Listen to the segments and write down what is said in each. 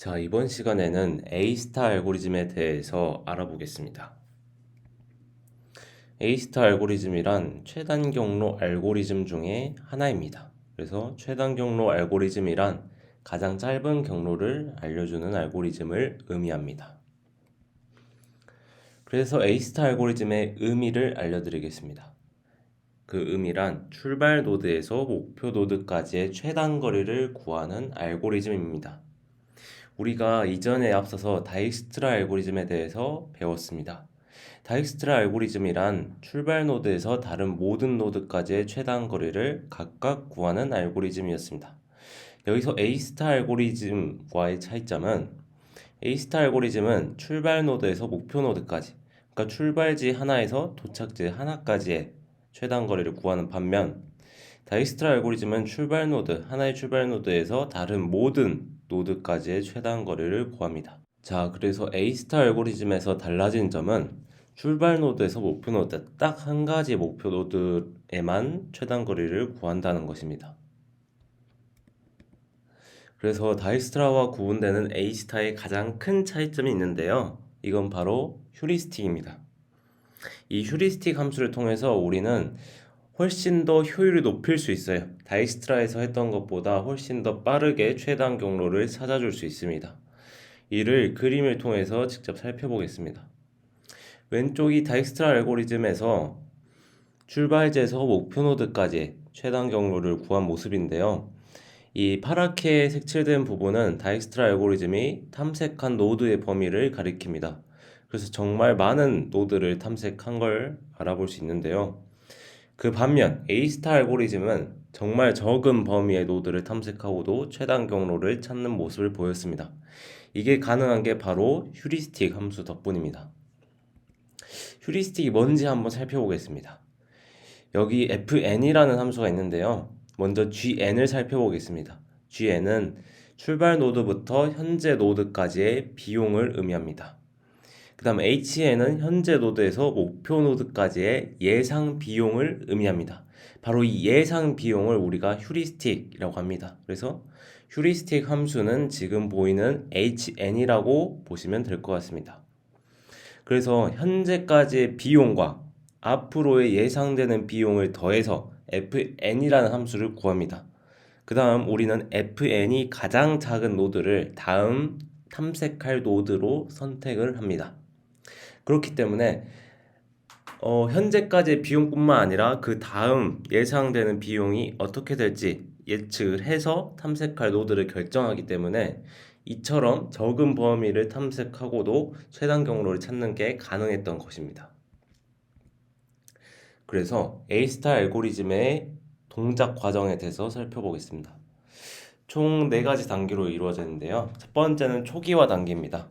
자, 이번 시간에는 A-스타 알고리즘에 대해서 알아보겠습니다. A-스타 알고리즘이란 최단 경로 알고리즘 중에 하나입니다. 그래서 최단 경로 알고리즘이란 가장 짧은 경로를 알려주는 알고리즘을 의미합니다. 그래서 A-스타 알고리즘의 의미를 알려드리겠습니다. 그 의미란 출발 노드에서 목표 노드까지의 최단 거리를 구하는 알고리즘입니다. 우리가 이전에 앞서서 다익스트라 알고리즘에 대해서 배웠습니다. 다익스트라 알고리즘이란 출발 노드에서 다른 모든 노드까지의 최단 거리를 각각 구하는 알고리즘이었습니다. 여기서 A스타 알고리즘과의 차이점은 A스타 알고리즘은 출발 노드에서 목표 노드까지, 그러니까 출발지 하나에서 도착지 하나까지의 최단 거리를 구하는 반면 다익스트라 알고리즘은 출발 노드, 하나의 출발 노드에서 다른 모든 노드까지의 최단 거리를 구합니다. 자, 그래서 A스타 알고리즘에서 달라진 점은 출발 노드에서 목표 노드, 딱 한 가지 목표 노드에만 최단 거리를 구한다는 것입니다. 그래서 다이스트라와 구분되는 A스타의 가장 큰 차이점이 있는데요. 이건 바로 휴리스틱입니다. 이 휴리스틱 함수를 통해서 우리는 훨씬 더 효율을 높일 수 있어요. 다이스트라에서 했던 것보다 훨씬 더 빠르게 최단 경로를 찾아줄 수 있습니다. 이를 그림을 통해서 직접 살펴보겠습니다. 왼쪽이 다이스트라 알고리즘에서 출발지에서 목표 노드까지 최단 경로를 구한 모습인데요. 이 파랗게 색칠된 부분은 다이스트라 알고리즘이 탐색한 노드의 범위를 가리킵니다. 그래서 정말 많은 노드를 탐색한 걸 알아볼 수 있는데요. 그 반면 A스타 알고리즘은 정말 적은 범위의 노드를 탐색하고도 최단 경로를 찾는 모습을 보였습니다. 이게 가능한 게 바로 휴리스틱 함수 덕분입니다. 휴리스틱이 뭔지 한번 살펴보겠습니다. 여기 fn이라는 함수가 있는데요. 먼저 gn을 살펴보겠습니다. gn은 출발 노드부터 현재 노드까지의 비용을 의미합니다. 그 다음 HN은 현재 노드에서 목표 노드까지의 예상 비용을 의미합니다. 바로 이 예상 비용을 우리가 휴리스틱이라고 합니다. 그래서 휴리스틱 함수는 지금 보이는 HN이라고 보시면 될 것 같습니다. 그래서 현재까지의 비용과 앞으로의 예상되는 비용을 더해서 fn이라는 함수를 구합니다. 그 다음 우리는 fn이 가장 작은 노드를 다음 탐색할 노드로 선택을 합니다. 그렇기 때문에 어, 현재까지의 비용뿐만 아니라 그 다음 예상되는 비용이 어떻게 될지 예측을 해서 탐색할 노드를 결정하기 때문에 이처럼 적은 범위를 탐색하고도 최단 경로를 찾는 게 가능했던 것입니다. 그래서 A스타 알고리즘의 동작 과정에 대해서 살펴보겠습니다. 총 4가지 단계로 이루어지는데요. 첫 번째는 초기화 단계입니다.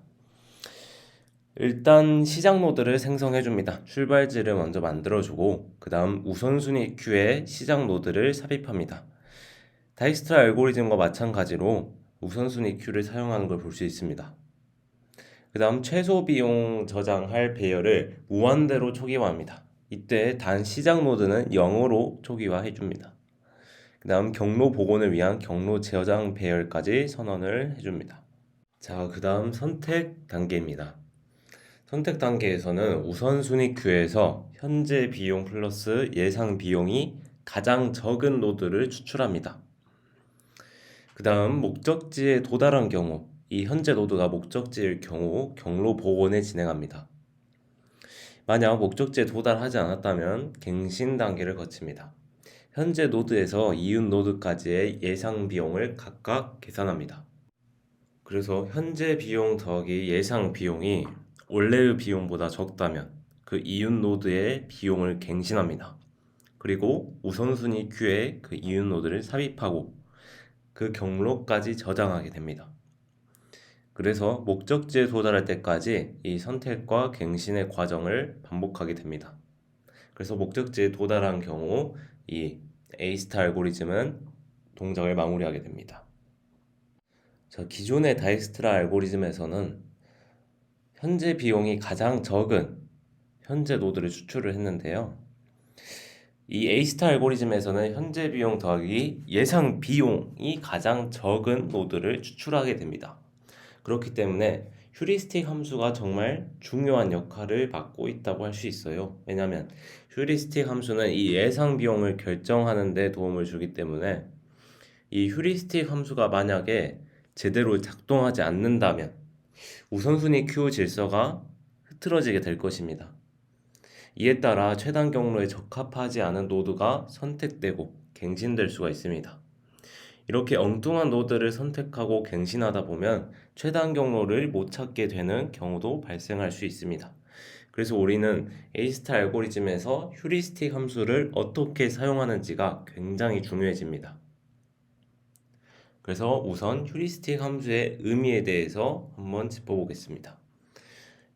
일단 시작 노드를 생성해 줍니다. 출발지를 먼저 만들어 주고 그 다음 우선순위 큐에 시작 노드를 삽입합니다. 다이스트라 알고리즘과 마찬가지로 우선순위 큐를 사용하는 걸 볼 수 있습니다. 그 다음 최소 비용 저장할 배열을 무한대로 초기화합니다. 이때 단 시작 노드는 0으로 초기화해 줍니다. 그 다음 경로 복원을 위한 경로 저장 배열까지 선언을 해줍니다. 자, 그 다음 선택 단계입니다. 선택 단계에서는 우선순위 큐에서 현재 비용 플러스 예상 비용이 가장 적은 노드를 추출합니다. 그 다음 목적지에 도달한 경우 이 현재 노드가 목적지일 경우 경로 복원을 진행합니다. 만약 목적지에 도달하지 않았다면 갱신 단계를 거칩니다. 현재 노드에서 이웃 노드까지의 예상 비용을 각각 계산합니다. 그래서 현재 비용 더하기 예상 비용이 원래의 비용보다 적다면 그 이웃 노드의 비용을 갱신합니다. 그리고 우선순위 큐에 그 이웃 노드를 삽입하고 그 경로까지 저장하게 됩니다. 그래서 목적지에 도달할 때까지 이 선택과 갱신의 과정을 반복하게 됩니다. 그래서 목적지에 도달한 경우 이 A스타 알고리즘은 동작을 마무리하게 됩니다. 자, 기존의 다이스트라 알고리즘에서는 현재 비용이 가장 적은 현재 노드를 추출을 했는데요. 이 A스타 알고리즘에서는 현재 비용 더하기 예상 비용이 가장 적은 노드를 추출하게 됩니다. 그렇기 때문에 휴리스틱 함수가 정말 중요한 역할을 맡고 있다고 할 수 있어요. 왜냐하면 휴리스틱 함수는 이 예상 비용을 결정하는 데 도움을 주기 때문에 이 휴리스틱 함수가 만약에 제대로 작동하지 않는다면 우선순위 q 질서가 흐트러지게 될 것입니다. 이에 따라 최단 경로에 적합하지 않은 노드가 선택되고 갱신될 수가 있습니다. 이렇게 엉뚱한 노드를 선택하고 갱신하다 보면 최단 경로를 못 찾게 되는 경우도 발생할 수 있습니다. 그래서 우리는 A스타 알고리즘에서 휴리스틱 함수를 어떻게 사용하는지가 굉장히 중요해집니다. 그래서 우선 휴리스틱 함수의 의미에 대해서 한번 짚어보겠습니다.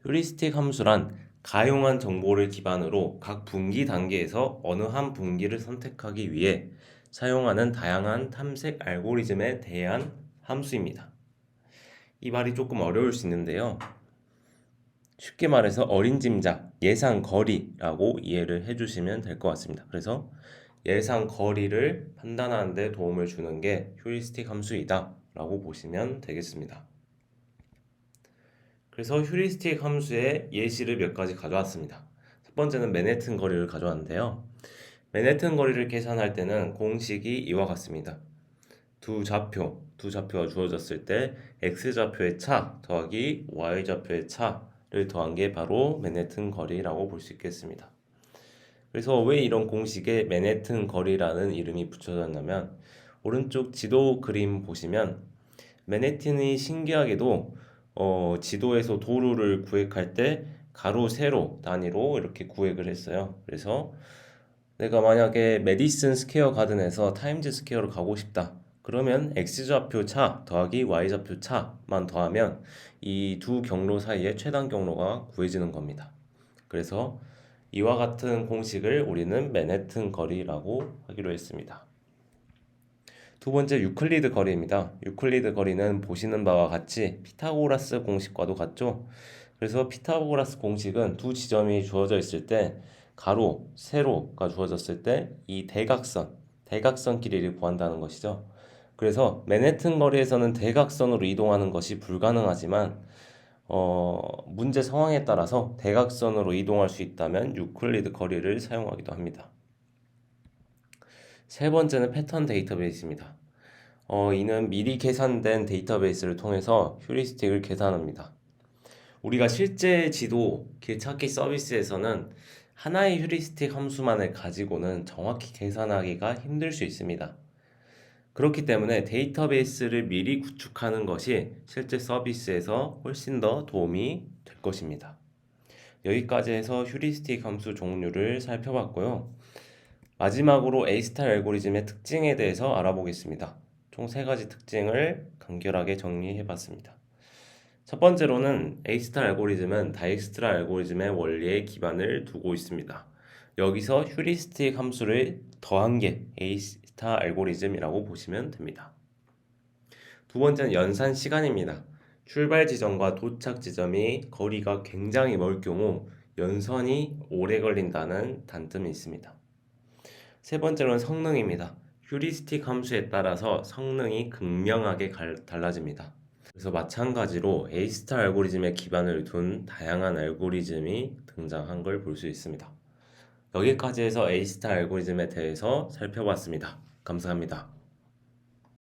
휴리스틱 함수란 가용한 정보를 기반으로 각 분기 단계에서 어느 한 분기를 선택하기 위해 사용하는 다양한 탐색 알고리즘에 대한 함수입니다. 이 말이 조금 어려울 수 있는데요. 쉽게 말해서 어린 짐작, 예상 거리라고 이해를 해주시면 될 것 같습니다. 그래서 예상 거리를 판단하는 데 도움을 주는 게 휴리스틱 함수이다 라고 보시면 되겠습니다. 그래서 휴리스틱 함수의 예시를 몇 가지 가져왔습니다. 첫 번째는 맨해튼 거리를 가져왔는데요. 맨해튼 거리를 계산할 때는 공식이 이와 같습니다. 두 좌표, 두 좌표가 주어졌을 때 x좌표의 차 더하기 y좌표의 차를 더한 게 바로 맨해튼 거리라고 볼 수 있겠습니다. 그래서 왜 이런 공식에 맨해튼 거리라는 이름이 붙여졌냐면 오른쪽 지도 그림 보시면 맨해튼이 신기하게도 어, 지도에서 도로를 구획할 때 가로 세로 단위로 이렇게 구획을 했어요. 그래서 내가 만약에 메디슨 스퀘어 가든에서 타임즈 스퀘어로 가고 싶다. 그러면 x좌표 차 더하기 y좌표 차만 더하면 이 두 경로 사이의 최단 경로가 구해지는 겁니다. 그래서 이와 같은 공식을 우리는 맨해튼 거리라고 하기로 했습니다. 두 번째 유클리드 거리입니다. 유클리드 거리는 보시는 바와 같이 피타고라스 공식과도 같죠. 그래서 피타고라스 공식은 두 지점이 주어져 있을 때 가로, 세로가 주어졌을 때 이 대각선, 대각선 길이를 구한다는 것이죠. 그래서 맨해튼 거리에서는 대각선으로 이동하는 것이 불가능하지만 어, 문제 상황에 따라서 대각선으로 이동할 수 있다면 유클리드 거리를 사용하기도 합니다. 세 번째는 패턴 데이터베이스입니다. 어, 이는 미리 계산된 데이터베이스를 통해서 휴리스틱을 계산합니다. 우리가 실제 지도 길 찾기 서비스에서는 하나의 휴리스틱 함수만을 가지고는 정확히 계산하기가 힘들 수 있습니다. 그렇기 때문에 데이터베이스를 미리 구축하는 것이 실제 서비스에서 훨씬 더 도움이 될 것입니다. 여기까지 해서 휴리스틱 함수 종류를 살펴봤고요. 마지막으로 A-스타일 알고리즘의 특징에 대해서 알아보겠습니다. 총 세 가지 특징을 간결하게 정리해 봤습니다. 첫 번째로는 A-스타일 알고리즘은 다이엑스트라 알고리즘의 원리에 기반을 두고 있습니다. 여기서 휴리스틱 함수를 더한 게 A- 스타 알고리즘이라고 보시면 됩니다. 두 번째는 연산 시간입니다. 출발 지점과 도착 지점이 거리가 굉장히 멀 경우 연선이 오래 걸린다는 단점이 있습니다. 세 번째로는 성능입니다. 휴리스틱 함수에 따라서 성능이 극명하게 달라집니다. 그래서 마찬가지로 A-스타 알고리즘에 기반을 둔 다양한 알고리즘이 등장한 걸 볼 수 있습니다. 여기까지 해서 A-스타 알고리즘에 대해서 살펴봤습니다. 감사합니다.